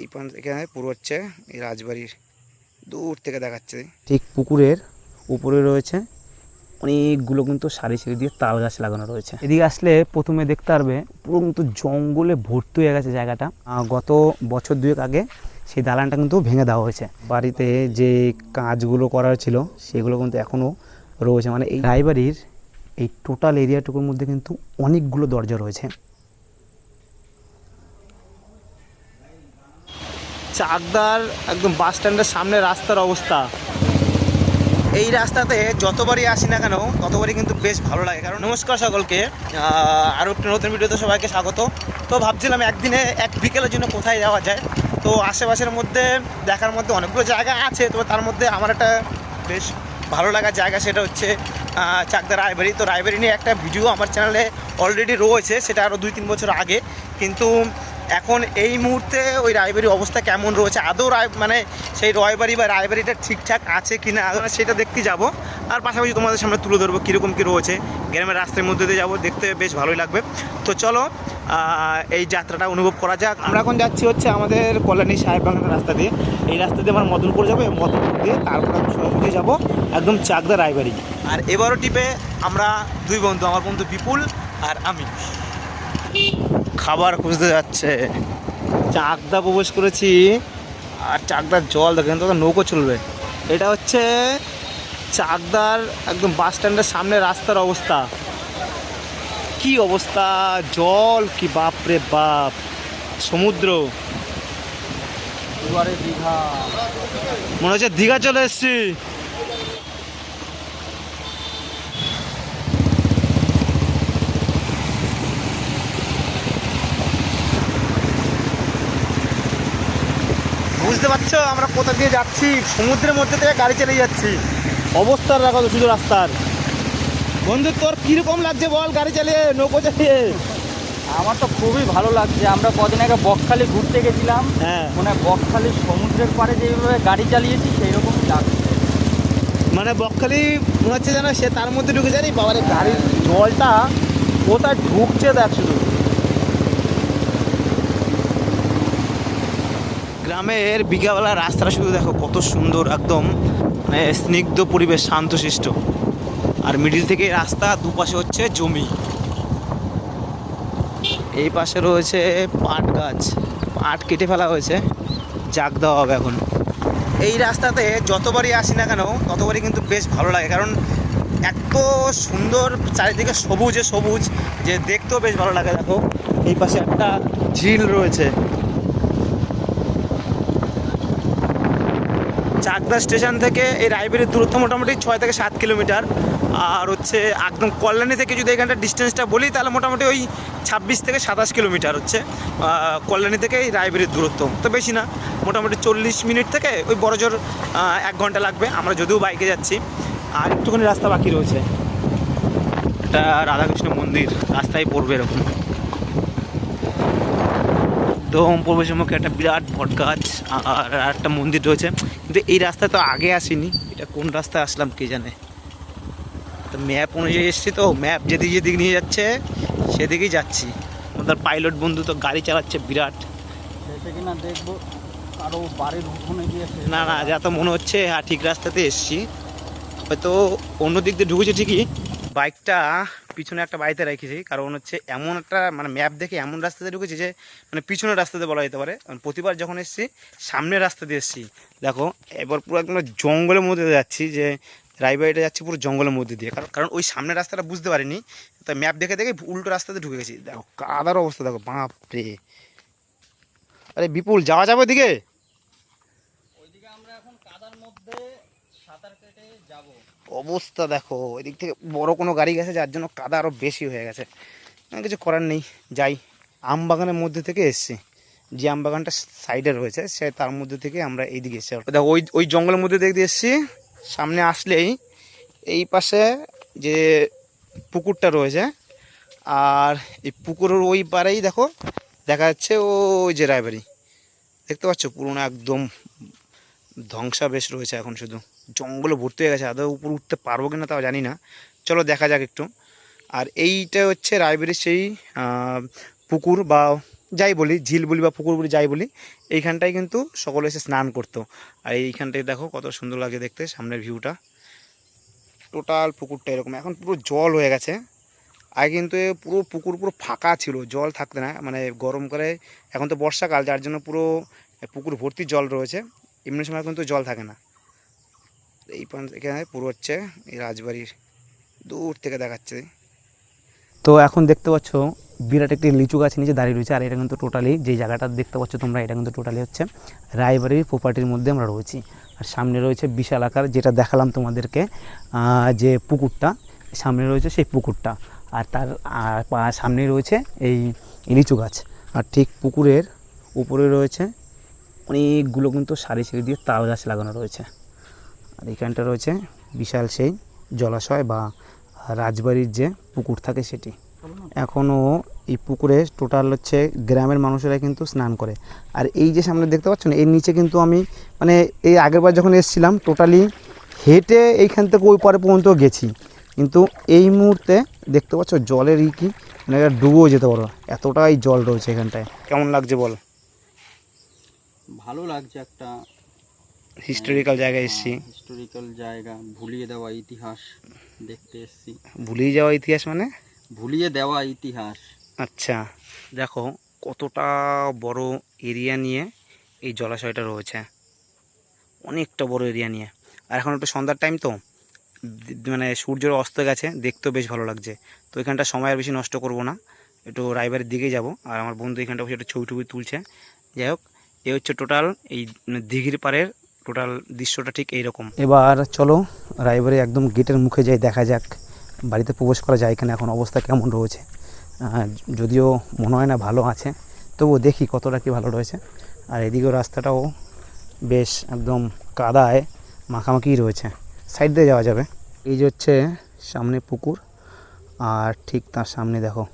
এই পর্যন্ত এখানে পুরো হচ্ছে এই রাজবাড়ির দূর থেকে দেখাচ্ছে। ঠিক পুকুরের উপরে রয়েছে। অনেকগুলো কিন্তু সারি সারি দিয়ে তাল গাছ লাগানো রয়েছে। এদিকে আসলে প্রথমে দেখতে পারবে, পুরো কিন্তু জঙ্গলে ভর্তি হয়ে গেছে জায়গাটা। গত বছর দুয়েক আগে সেই দালানটা কিন্তু ভেঙে দেওয়া হয়েছে। বাড়িতে যে কাজগুলো করার ছিল সেগুলো কিন্তু এখনও রয়েছে। মানে এই রায়বাড়ির এই টোটাল এরিয়াটুকুর মধ্যে কিন্তু অনেকগুলো দরজা রয়েছে। চাকদার একদম বাস স্ট্যান্ডের সামনে রাস্তার অবস্থা। এই রাস্তাতে যতবারই আসি না কেন, ততবারই কিন্তু বেশ ভালো লাগে। কারণ নমস্কার সকলকে আরও একটি নতুন ভিডিওতে সবাইকে স্বাগত। তো ভাবছিলাম একদিনে, এক বিকেলের জন্য কোথায় যাওয়া যায়? তো আশেপাশের মধ্যে, দেখার মধ্যে অনেকগুলো জায়গা আছে তো তার মধ্যে আমার একটা বেশ ভালো লাগার জায়গা সেটা হচ্ছে চাকদা রায়বাড়ি। তো রায়বাড়ি নিয়ে একটা ভিডিও আমার চ্যানেলে অলরেডি রয়েছে, সেটা আরও দুই তিন বছর আগে। কিন্তু এখন এই মুহূর্তে ওই রায়বাড়ির অবস্থা কেমন রয়েছে? আদৌ রায় মানে সেই রয়বাড়ি বা রায়বাড়িটা ঠিকঠাক আছে কি না সেটা দেখতে যাব। আর পাশাপাশি তোমাদের সামনে তুলে ধরবো কীরকম কী রয়েছে। গ্রামের রাস্তার মধ্যে দিয়ে যাব, দেখতে বেশ ভালোই লাগবে। তো চলো এই যাত্রাটা অনুভব করা যাক। আমরা এখন যাচ্ছি হচ্ছে আমাদের কল্যাণী সাহেব বাগানের রাস্তা দিয়ে। এই রাস্তা দিয়ে আমরা মদনপুর যাব, এই মদনপুর দিয়ে তারপর আমরা সরাসরি যাব একদম চাকদা রায়বাড়ি। আর এবারও টিপে আমরা দুই বন্ধু, আমার বন্ধু বিপুল আর আমি। খাবার খুঁজতে যাচ্ছে। চাকদা প্রবেশ করেছি। আর চাকদার জল দেখেন তো নৌকো চলবে। এটা হচ্ছে চাকদার একদম বাস স্ট্যান্ডের সামনে রাস্তার অবস্থা। কি অবস্থা? জল কি বাপ রে বাপ। সমুদ্র। মনে হচ্ছে দীঘা চলে এসছি। বুঝতে পারছ? আমরা কোথা দিয়ে যাচ্ছি? সমুদ্রের মধ্যে থেকে গাড়ি চালিয়ে যাচ্ছি। অবস্থার রাখো শুধু রাস্তার। বন্ধু তোর কীরকম লাগছে বল গাড়ি চালিয়ে নৌকো চালিয়ে? আমার তো খুবই ভালো লাগছে। আমরা কদিন আগে বকখালি ঘুরতে গেছিলাম। হ্যাঁ। মানে বকখালি সমুদ্রের পাড়ে যেভাবে গাড়ি চালিয়েছি সেই রকমই লাগছে। মানে বকখালি মনে হচ্ছে যেন সে তার মধ্যে ঢুকে জানি বাবারে গাড়ির জলটা কোথায় ঢুকছে দেখ শুধু। গ্রামের বিকাবেলা রাস্তাটা শুধু দেখো কত সুন্দর, একদম মানে স্নিগ্ধ পরিবেশ, শান্তশিষ্ট। আর মিডিল থেকে রাস্তা দুপাশে হচ্ছে জমি। এই পাশে রয়েছে পাট গাছ। পাট কেটে ফেলা হয়েছে। জাগ দেওয়া হবে এখন। এই রাস্তাতে যতবারই আসি না কেন, ততবারই কিন্তু বেশ ভালো লাগে। কারণ এত সুন্দর চারিদিকে সবুজে সবুজ, যে দেখতেও বেশ ভালো লাগে। দেখো, এই পাশে একটা ঝিল রয়েছে। চাকদা স্টেশন থেকে এই রায়বেরির দূরত্ব মোটামুটি ছয় থেকে সাত কিলোমিটার। আর হচ্ছে একদম কল্যাণী থেকে যদি এখানটা ডিস্টেন্সটা বলি তাহলে মোটামুটি ওই ছাব্বিশ থেকে সাতাশ কিলোমিটার হচ্ছে কল্যাণী থেকে এই রায়বেরির দূরত্ব। তো বেশি না মোটামুটি চল্লিশ মিনিট থেকে ওই বড়জোর আহ, এক ঘণ্টা লাগবে। আমরা যদিও বাইকে যাচ্ছি আর একটুখানি রাস্তা বাকি রয়েছে। একটা রাধাকৃষ্ণ মন্দির রাস্তায় পড়বে এরকম। একদম প্রবেশের মুখে একটা বিরাট বট গাছ আর একটা মন্দির রয়েছে। কিন্তু এই রাস্তায় তো আগে আসিনি। এটা কোন রাস্তায় আসলাম কে জানে? তো ম্যাপ অনুযায়ী এসেছি তো ম্যাপ যেদিকে যেদিকে নিয়ে যাচ্ছে সেদিকেই যাচ্ছি। আমাদের পাইলট বন্ধু তো গাড়ি চালাচ্ছে বিরাট। কিনা দেখব। কারও বাড়ির উঠোনে গিয়ে না না যা তো মনে হচ্ছে হ্যাঁ ঠিক রাস্তাতে এসছি। হয়তো অন্য দিক দিয়ে ঢুকেছে ঠিকই। বাইকটা পিছনে একটা বাড়িতে রেখেছি, কারণ হচ্ছে এমন একটা মানে ম্যাপ দেখে এমন রাস্তাতে ঢুকেছি যে মানে পিছনের রাস্তাতে বলা যেতে পারে। কারণ প্রতিবার যখন এসছি সামনের রাস্তা দিয়ে এসছি। দেখো, এবার পুরো একদম জঙ্গলের মধ্যে যাচ্ছি যে, রায়বাড়িটা যাচ্ছি পুরো জঙ্গলের মধ্যে দিয়ে। কারণ কারণ ওই সামনের রাস্তাটা বুঝতে পারিনি। তো ম্যাপ দেখে দেখে উল্টো রাস্তাতে ঢুকে গেছি। দেখো, কাদার অবস্থা, দেখো বাপ রে আরে বিপুল, যাওয়া যাবে ওদিকে ওইদিকে আমরা এখন কাদার মধ্যে সাঁতার কেটে যাব অবস্থা দেখো, এদিক থেকে বড় কোনো গাড়ি গেছে, যার জন্য কাদা আরও বেশি হয়ে গেছে। কিছু করার নেই, যাই। আম বাগানের মধ্যে থেকে এসছি। যে আম বাগানটা সাইডে রয়েছে, সে তার মধ্যে থেকে আমরা এইদিকে এসেছি। দেখো, ওই ওই জঙ্গলের মধ্যে দেখতে এসছি। সামনে আসলেই এই পাশে যে পুকুরটা রয়েছে, আর এই পুকুরের ওই পারেই দেখো, দেখা যাচ্ছে ওই যে রায়বাড়ি। দেখতে পাচ্ছ পুরোনো একদম ধ্বংসাবেশ রয়েছে এখন শুধু। জঙ্গলে ভর্তি হয়ে গেছে, আদৌ উপর উঠতে পারব কিনা তাও জানি না। চলো দেখা যাক একটু। আর এইটা হচ্ছে রায়বেরির সেই পুকুর বা যাই বলি, ঝিল বলি বা পুকুর বলি, যাই বলি, এইখানটায় কিন্তু সকলে এসে স্নান করতো। আর এইখানটায় দেখো কত সুন্দর লাগে দেখতে, সামনের ভিউটা। টোটাল পুকুরটা এরকম। এখন পুরো জল হয়ে গেছে। আগে কিন্তু পুরো পুকুর পুরো ফাঁকা ছিল, জল থাকতে না। মানে গরম করে, এখন তো বর্ষাকাল, যার জন্য পুরো পুকুর ভর্তি জল রয়েছে। এমনি সময় কিন্তু জল থাকে না। এই পর্যন্ত এখানে পুরো হচ্ছে এই রাজবাড়ির দূর থেকে দেখাচ্ছে। তো এখন দেখতে পাচ্ছ, বিরাট একটি লিচু গাছ নিচে দাঁড়িয়ে রয়েছে, আর এটা কিন্তু টোটালি যে জায়গাটা দেখতে পাচ্ছ তোমরা, এটা কিন্তু টোটালি হচ্ছে রায়বাড়ির প্রপার্টির মধ্যে আমরা রয়েছি। আর সামনে রয়েছে বিশাল আকার, যেটা দেখালাম তোমাদেরকে যে পুকুরটা, সামনে রয়েছে সেই পুকুরটা। আর তার সামনেই রয়েছে এই লিচু গাছ। আর ঠিক পুকুরের উপরে রয়েছে অনেকগুলো কিন্তু সারি সারি দিয়ে তাল গাছ লাগানো রয়েছে। আর এখানটা রয়েছে বিশাল সেই জলাশয় বা রাজবাড়ির যে পুকুর থাকে সেটি। এখনও এই পুকুরে টোটাল হচ্ছে গ্রামের মানুষেরা কিন্তু স্নান করে। আর এই যে সামনে দেখতে পাচ্ছ না এর নিচে কিন্তু আমি মানে এই আগেরবার যখন এসেছিলাম, টোটালি হেঁটে এইখান থেকে ওই পারে পর্যন্ত গেছি। কিন্তু এই মুহূর্তে দেখতে পাচ্ছ, জলের ই কি মানে ডুবেও যেতে পারো। এতটাই জল রয়েছে এখানটায়। কেমন লাগছে বল? ভালো লাগছে একটা হিস্টোরিক্যাল জায়গায় এসেছি। হিস্টোরিক্যাল জায়গা ভুলিয়ে দেওয়া ইতিহাস দেখতে এসেছি। ভুলিয়ে যাওয়া ইতিহাস মানে? ভুলিয়ে দেওয়া ইতিহাস। আচ্ছা দেখো কতটা বড় এরিয়া নিয়ে এই জলাশয়টা রয়েছে। অনেকটা বড় এরিয়া নিয়ে। আর এখন একটু সন্ধ্যার টাইম তো মানে সূর্যের অস্ত গেছে দেখতেও বেশ ভালো লাগছে। তো এখানটা সময় আর বেশি নষ্ট করব না একটু রায়বাড়ির দিকে যাব। আর আমার বন্ধু এখানটা বসে একটু ছবি টবি তুলছে। যাই হোক এ হচ্ছে টোটাল এই দিঘির পাড়ের টোটাল দৃশ্যটা ঠিক এইরকম। এবার চলো রায়বাড়ি একদম গেটের মুখে যাই, দেখা যাক বাড়িতে প্রবেশ করা যায় কিনা, এখন অবস্থা কেমন রয়েছে। যদিও মনে হয় না ভালো আছে, তবুও দেখি কতটা কি ভালো রয়েছে। আর এদিকেও রাস্তাটাও বেশ একদম কাদায় মাখামাখি রয়েছে। সাইড দিয়ে যাওয়া যাবে। এই যে হচ্ছে সামনে পুকুর, আর ঠিক তার সামনে দেখো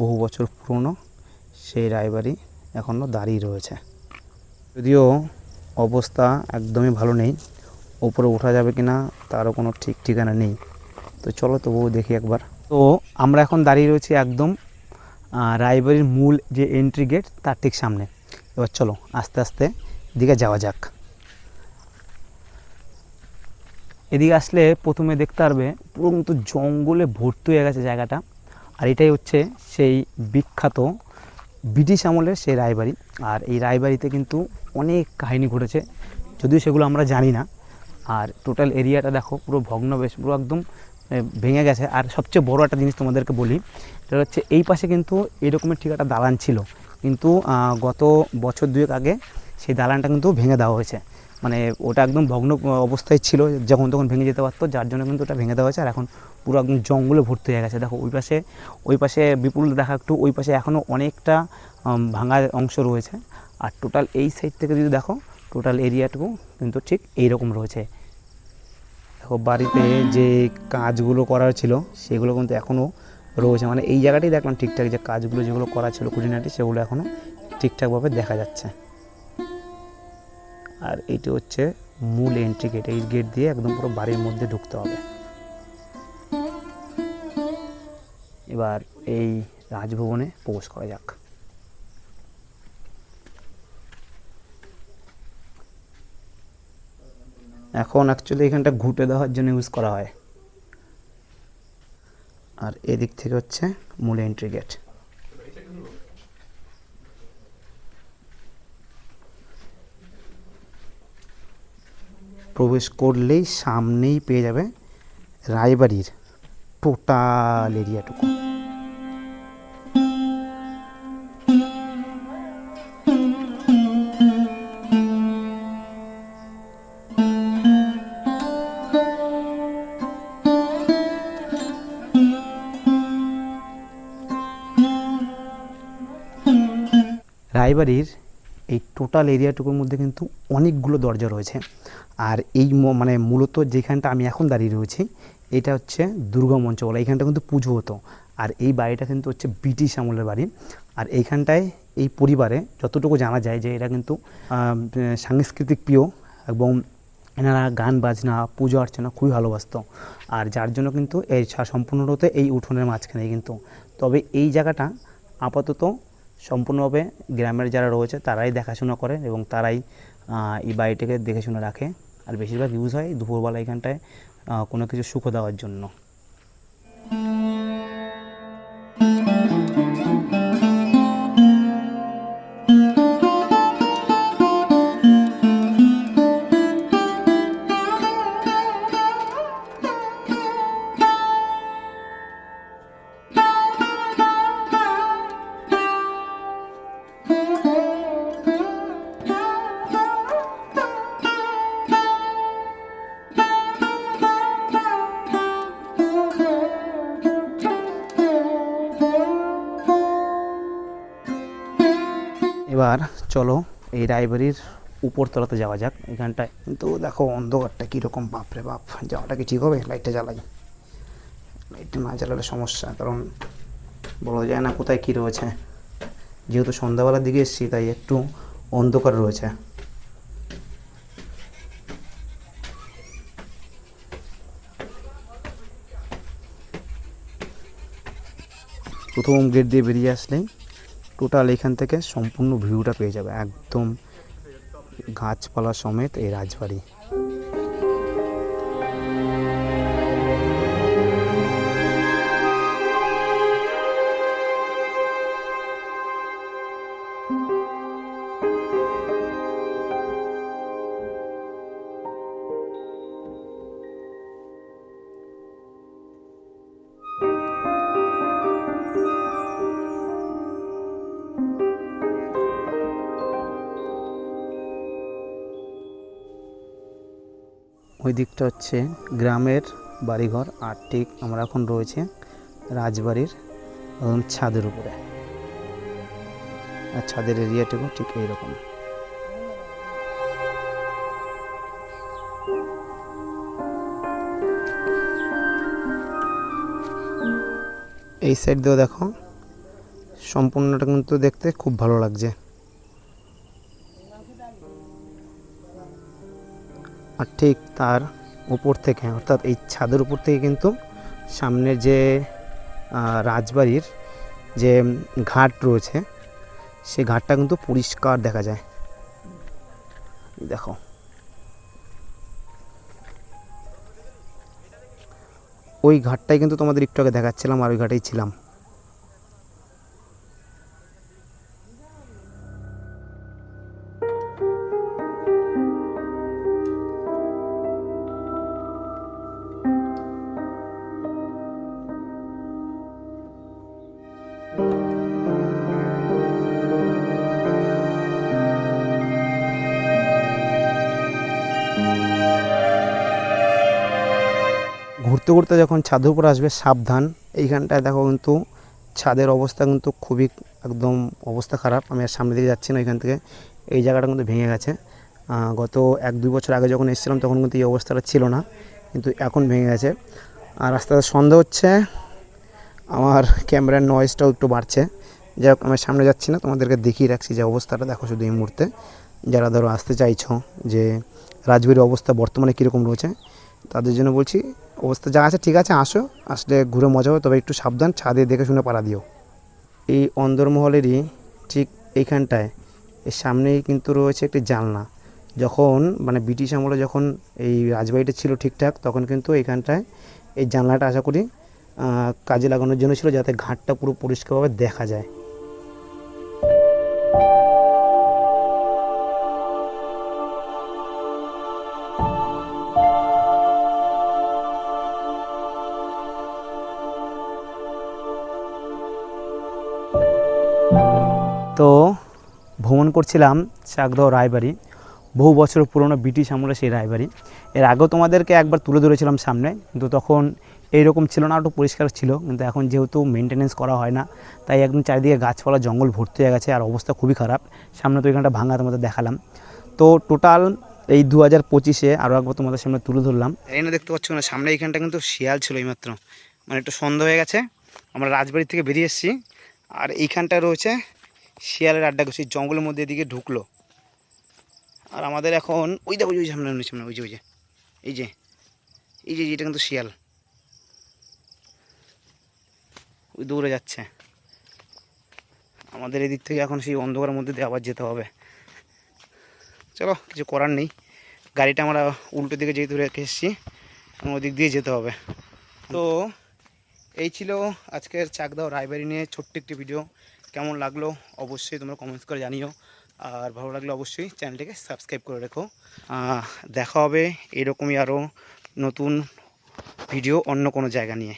বহু বছর পুরনো সেই রায়বাড়ি এখনও দাঁড়িয়ে রয়েছে। যদিও অবস্থা একদমই ভালো নেই, ওপরে ওঠা যাবে কি না তারও কোনো ঠিক ঠিকানা নেই। তো চলো তবুও দেখি একবার। তো আমরা এখন দাঁড়িয়ে রয়েছি একদম রায়বাড়ির মূল যে এন্ট্রি গেট তার ঠিক সামনে। এবার চলো আস্তে আস্তে দিকে যাওয়া যাক। এদিকে আসলে প্রথমে দেখতে পারবে, পুরো কিন্তু জঙ্গলে ভর্তি হয়ে গেছে জায়গাটা। আর এটাই হচ্ছে সেই বিখ্যাত ব্রিটিশ আমলের সেই রায়বাড়ি। আর এই রায়বাড়িতে কিন্তু অনেক কাহিনী ঘটেছে, যদিও সেগুলো আমরা জানি না। আর টোটাল এরিয়াটা দেখো, পুরো ভগ্নবেশ পুরো একদম ভেঙে গেছে। আর সবচেয়ে বড় একটা জিনিস তোমাদেরকে বলি, সেটা হচ্ছে এই পাশে কিন্তু এরকমের ঠিক একটা দালান ছিল। কিন্তু গত বছর দুয়েক আগে সেই দালানটা কিন্তু ভেঙে দেওয়া হয়েছে। মানে ওটা একদম ভগ্ন অবস্থায় ছিল, যখন তখন ভেঙে যেতে পারতো, যার জন্য কিন্তু ওটা ভেঙে দেওয়া হয়েছে। আর এখন পুরো একদম জঙ্গলে ভর্তি হয়ে গেছে। দেখো, ওই পাশে ওই পাশে বিপুল দেখা একটু, ওই পাশে এখনও অনেকটা ভাঙা অংশ রয়েছে। আর টোটাল এই সাইড থেকে যদি দেখো টোটাল এরিয়াটুকু কিন্তু ঠিক এই রকম রয়েছে। দেখো, বাড়িতে যে কাজগুলো করার ছিল, সেগুলো কিন্তু এখনও রয়েছে। মানে এই জায়গাটাই দেখলাম ঠিকঠাক যে কাজগুলো যেগুলো করা ছিল খুঁটিনাটি, সেগুলো এখনও ঠিকঠাকভাবে দেখা যাচ্ছে। আর এইটি হচ্ছে মূল এন্ট্রি গেট এই গেট দিয়ে একদম পুরো বাড়ির মধ্যে ঢুকতে হবে। এবার এই রাজভবনে প্রবেশ করা যাক। এখন অ্যাকচুয়ালি এখানটা ঘুটে দেওয়ার জন্য ইউজ করা হয়। আর এদিক থেকে হচ্ছে মূল এন্ট্রি গেট প্রবেশ করলেই সামনেই পেয়ে যাবে রায়বাড়ির টোটাল এরিয়াটুকু রায়বাড়ির এই টোটাল এরিয়াটুকুর মধ্যে কিন্তু অনেকগুলো দরজা রয়েছে। আর এই মানে মূলত যেখানটা আমি এখন দাঁড়িয়ে রয়েছি এটা হচ্ছে দুর্গা মঞ্চ বলা এইখানটা কিন্তু পুজো হতো। আর এই বাড়িটা কিন্তু হচ্ছে ব্রিটিশ আমলের বাড়ি। আর এইখানটায় এই পরিবারে যতটুকু জানা যায় যে এরা কিন্তু সাংস্কৃতিক প্রিয় এবং এনারা গান, বাজনা, পুজো, অর্চনা খুবই ভালোবাসতো। আর যার জন্য কিন্তু এই সম্পূর্ণরূপে এই উঠোনের মাঝখানে কিন্তু। তবে এই জায়গাটা আপাতত সম্পূর্ণভাবে গ্রামের যারা রয়েছে তারাই দেখাশোনা করে এবং তারাই এই বাড়িটাকে দেখেশুনে রাখে। আর বেশিরভাগ ইউজ হয় দুপুরবেলা এখানটায় কোনো কিছু সুখ দেওয়ার জন্য। চলো, এই রায়বাড়ির উপরতলাতে যাওয়া যাক, এখানটায়। কিন্তু দেখো, অন্ধকারটা কীরকম, বাপরে বাপ, যাওয়াটা কি ঠিক হবে? লাইটটা জ্বালাই। লাইটটা না জ্বালালে সমস্যা, কারণ বলা যায় না কোথায় কী রয়েছে। যেহেতু সন্ধ্যাবেলার দিকে এসেছি, তাই একটু অন্ধকার রয়েছে। প্রথম গেট দিয়ে বেরিয়ে আসলেই টোটাল এখান থেকে সম্পূর্ণ ভিউটা পেয়ে যাবে। একদম গাছপালা সমেত এই রাজবাড়ি। ওই দিকটা হচ্ছে গ্রামের বাড়িঘর আর ঠিক আমরা এখন রয়েছে রাজবাড়ির ছাদের উপরে। আর ছাদের এরিয়াটুকু ঠিক এইরকম। এই সাইড দিয়েও দেখো, সম্পূর্ণটা কিন্তু দেখতে খুব ভালো লাগছে। আর ঠিক তার উপর থেকে, অর্থাৎ এই ছাদের উপর থেকে কিন্তু সামনের যে রাজবাড়ির যে ঘাট রয়েছে, সে ঘাটটা কিন্তু পরিষ্কার দেখা যায়। দেখো। ওই ঘাটটাই কিন্তু তোমাদের একটু আগে দেখাচ্ছিলাম, আর ওই ঘাটেই ছিলাম। ঘুরতে ঘুরতে যখন ছাদের উপর আসবে, সাবধান। এইখানটায় দেখো কিন্তু ছাদের অবস্থা কিন্তু খুবই একদম অবস্থা খারাপ। আমি আর সামনে দিকে যাচ্ছি না এখান থেকে। এই জায়গাটা কিন্তু ভেঙে গেছে। গত এক দুই বছর আগে যখন এসেছিলাম তখন কিন্তু এই অবস্থাটা ছিল না, কিন্তু এখন ভেঙে গেছে। আর আস্তে সন্দেহ হচ্ছে, আমার ক্যামেরার নয়েজটাও একটু বাড়ছে। যাই হোক, আমি সামনে যাচ্ছি না, তোমাদেরকে দেখিয়ে রাখছি যে অবস্থাটা। দেখো শুধু এই মুহূর্তে। যারা ধরো আসতে চাইছো যে রাজবাড়ির অবস্থা বর্তমানে কীরকম রয়েছে তাদের জন্য বলছি, অবস্থা যা আছে ঠিক আছে, আসো, আসলে ঘুরে মজা হবে, তবে একটু সাবধান, ছাদে দেখে শুনে পাড়া দিও। এই অন্দরমহলেরই ঠিক এইখানটায়, এর সামনেই কিন্তু রয়েছে একটি জানলা। যখন মানে ব্রিটিশ আমলে যখন এই রাজবাড়িটা ছিল ঠিকঠাক, তখন কিন্তু এইখানটায় এই জানলাটা আশা করি কাজে লাগানোর জন্য ছিল, যাতে ঘাটটা পুরো পরিষ্কারভাবে দেখা যায়। করছিলাম চাকদহ রায়বাড়ি। বহু বছর পুরনো ব্রিটিশ আমলে সেই রায়বাড়ি। এর আগেও তোমাদেরকে একবার তুলে ধরেছিলাম সামনে, কিন্তু তখন এইরকম ছিল না, একটু পরিষ্কার ছিল। কিন্তু এখন যেহেতু মেনটেনেন্স করা হয় না, তাই একদম চারিদিকে গাছপালা, জঙ্গল ভর্তি হয়ে গেছে, আর অবস্থা খুবই খারাপ। সামনে তো এখানটা ভাঙা তোমাদের দেখালাম। তো টোটাল এই দু হাজার পঁচিশে আরও একবার তোমাদের সামনে তুলে ধরলাম। এই না দেখতে পাচ্ছ না, সামনে এইখানটা কিন্তু শিয়াল ছিল এইমাত্র। মানে একটু সন্ধ্যা হয়ে গেছে, আমরা রাজবাড়ি থেকে বেরিয়ে এসেছি। আর এইখানটা রয়েছে শিয়ালের আড্ডা সেই জঙ্গলের মধ্যে এদিকে ঢুকলো। আর আমাদের এখন, ওই দেখো, ওই সামনে ওই সামনে, ওই যে ওই যে এই যে এই যে এটা কিন্তু শিয়াল। ওই দৌড়ে যাচ্ছে। আমাদের এদিক থেকে এখন সেই অন্ধকারের মধ্যে দিয়ে আবার যেতে হবে। চলো, কিছু করার নেই। গাড়িটা আমরা উল্টো দিকে যেহেতু রেখে এসেছি ওদিক দিয়ে যেতে হবে। তো এই ছিল আজকের চাকদাও রায়বাড়ি নিয়ে ছোট্ট একটি ভিডিও কেমন লাগল অবশ্যই তোমরা কমেন্টস করে জানিও। আর ভালো লাগলে অবশ্যই চ্যানেলটিকে সাবস্ক্রাইব করে রেখো। দেখা হবে এরকমই আরও নতুন ভিডিও অন্য কোনো জায়গা নিয়ে।